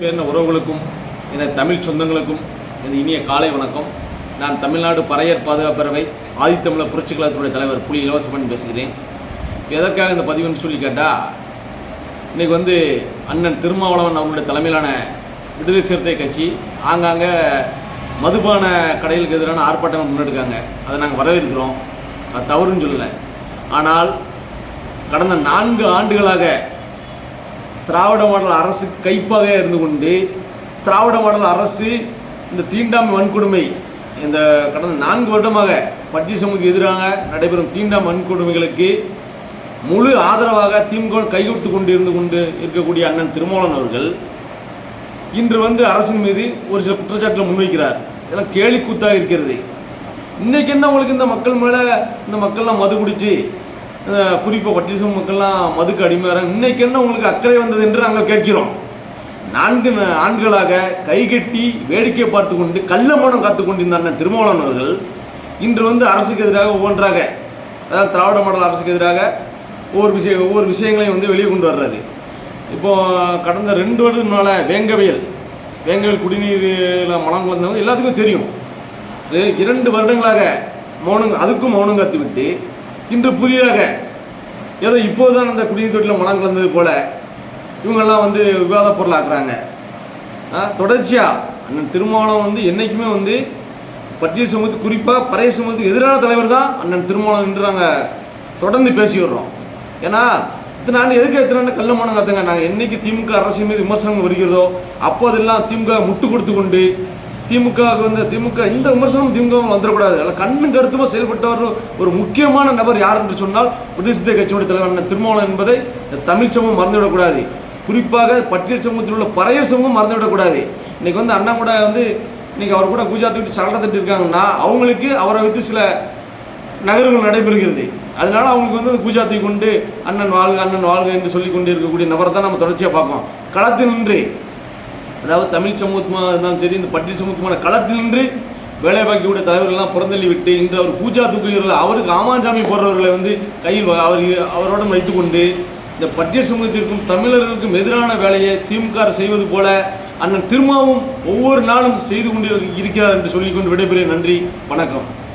பேர்ன உறவுகளுக்கும் எனது தமிழ் சொந்தங்களுக்கும் எனது இனிய காலை வணக்கம். நான் தமிழ்நாடு பறையர் பாதுகாப்பறவை ஆதித்தமிழ புரட்சி கழகத்துடைய தலைவர் புலி இலவசப்பன் பேசுகிறேன். எதற்காக இந்த பதிவுன்னு சொல்லி கேட்டால் இன்றைக்கி வந்து அண்ணன் திருமாவளவன் அவருடைய தலைமையிலான விடுதலை சிறுத்தை கட்சி ஆங்காங்கே மதுபான கடைகளுக்கு எதிரான ஆர்ப்பாட்டம் முன்னெடுக்காங்க. அதை நாங்கள் வரவேற்கிறோம். அது தவறுன்னு சொல்லலை. ஆனால் கடந்த நான்கு ஆண்டுகளாக திராவிட மாடல் அரசு கைப்பாக இருந்து கொண்டு திராவிட மாடல் அரசு இந்த தீண்டாமை வன்கொடுமை இந்த கடந்த நான்கு வருடமாக பட்டி சமூகத்துக்கு எதிராக நடைபெறும் தீண்டாமை வன்கொடுமைகளுக்கு முழு ஆதரவாக திமுக கைகொடுத்து கொண்டு இருந்து கொண்டு இருக்கக்கூடிய அண்ணன் திருமாவளவன் அவர்கள் இன்று வந்து அரசின் மீது ஒரு சில குற்றச்சாட்டுகளை முன்வைக்கிறார். இதெல்லாம் கேலி கூத்தாக இருக்கிறது. இன்றைக்கி என்ன உங்களுக்கு இந்த மக்கள் மேலே இந்த மக்கள்லாம் மது குடிச்சு குறிப்பாக பட்டிசம் மக்கள்லாம் மதுக்கு அடிமையாகிறாங்க இன்னைக்கு என்ன உங்களுக்கு அக்கறை வந்தது என்று நாங்கள் கேட்கிறோம். நான்கு ந- ஆண்டுகளாக கைகட்டி வேடிக்கை பார்த்து கொண்டு கள்ளமோனம் காத்து கொண்டிருந்த அண்ணன் திருமாவளவன் அவர்கள். இன்று வந்து அரசுக்கு எதிராக ஒவ்வொன்றாக அதாவது திராவிட மாடல் அரசுக்கு எதிராக ஒவ்வொரு விஷய ஒவ்வொரு விஷயங்களையும் வந்து வெளியே கொண்டு வர்றாரு. இப்போ கடந்த ரெண்டு வருடம்னால வேங்கவியல் வேங்கவியல் குடிநீரில் மலம் கலந்தவங்க எல்லாத்துக்கும் தெரியும். இரண்டு வருடங்களாக மௌனம் அதுக்கும் மௌனம் காத்து விட்டு இன்று புதிதாக ஏதோ இப்போதுதான் அந்த குடிநீர் தொட்டியில் மனம் கலந்தது போல இவங்கெல்லாம் வந்து விவாத பொருளாக்குறாங்க. ஆ, தொடர்ச்சியாக அண்ணன் திருமணம் வந்து என்றைக்குமே வந்து பட்டியல் சமூகத்துக்கு குறிப்பாக பறைய சமூகத்துக்கு எதிரான தலைவர் தான் அண்ணன் திருமணம் என்று நாங்கள் தொடர்ந்து பேசி வர்றோம். ஏன்னா இத்தனை ஆண்டு எதுக்கு எத்தனை ஆண்டு கள்ள மனம் காத்துங்க? நாங்கள் என்னைக்கு திமுக அரசு மீது விமர்சனம் வருகிறதோ அப்போதெல்லாம் திமுக முட்டு கொடுத்து கொண்டு திமுகவுக்கு வந்து திமுக இந்த விமர்சனம் திமுக வந்துடக்கூடாது. அதில் கண்ணும் கருத்துமாக செயல்பட்டவர் ஒரு முக்கியமான நபர் யார் என்று சொன்னால் பிரதேசத்தை கட்சியுடைய தலைவர் அண்ணன் திருமாவளவன் என்பதை தமிழ் சமூகம் மறந்துவிடக்கூடாது. குறிப்பாக பட்டியல் சமூகத்தில் உள்ள பறையர் சமூகம் மறந்துவிடக்கூடாது. இன்றைக்கி வந்து அண்ணா கூட வந்து இன்றைக்கி அவர் கூட பூஜா தூக்கி சண்டை தட்டி இருக்காங்கன்னா அவங்களுக்கு அவரை வைத்து சில நகர்வுகள் நடைபெறுகிறது. அதனால அவங்களுக்கு வந்து பூஜா தூக்கி கொண்டு அண்ணன் வாழ்க அண்ணன் வாழ்க என்று சொல்லி கொண்டு இருக்கக்கூடிய நபரை தான் நம்ம தொடர்ச்சியாக பார்க்கோம் களத்தில் நின்று அதாவது தமிழ் சமூகமாக இருந்தாலும் சரி இந்த பட்டி சமூகமான களத்தில் நின்று வேலை பார்க்கக்கூடிய தலைவர்கள்லாம் புறந்தள்ளி விட்டு இன்று அவர் பூஜா தூக்குகிறவர்கள் அவருக்கு ஆமாஞ்சாமி போடுறவர்களை வந்து கையில் அவர் அவரோட வைத்துக்கொண்டு இந்த பட்டிய சமூகத்திற்கும் தமிழர்களுக்கும் எதிரான வேலையை திமுக செய்வது போல அண்ணன் திருமாவும் ஒவ்வொரு நாளும் செய்து கொண்டு இருக்கிறார் என்று சொல்லிக்கொண்டு விடைபெறுகிறேன். நன்றி. வணக்கம்.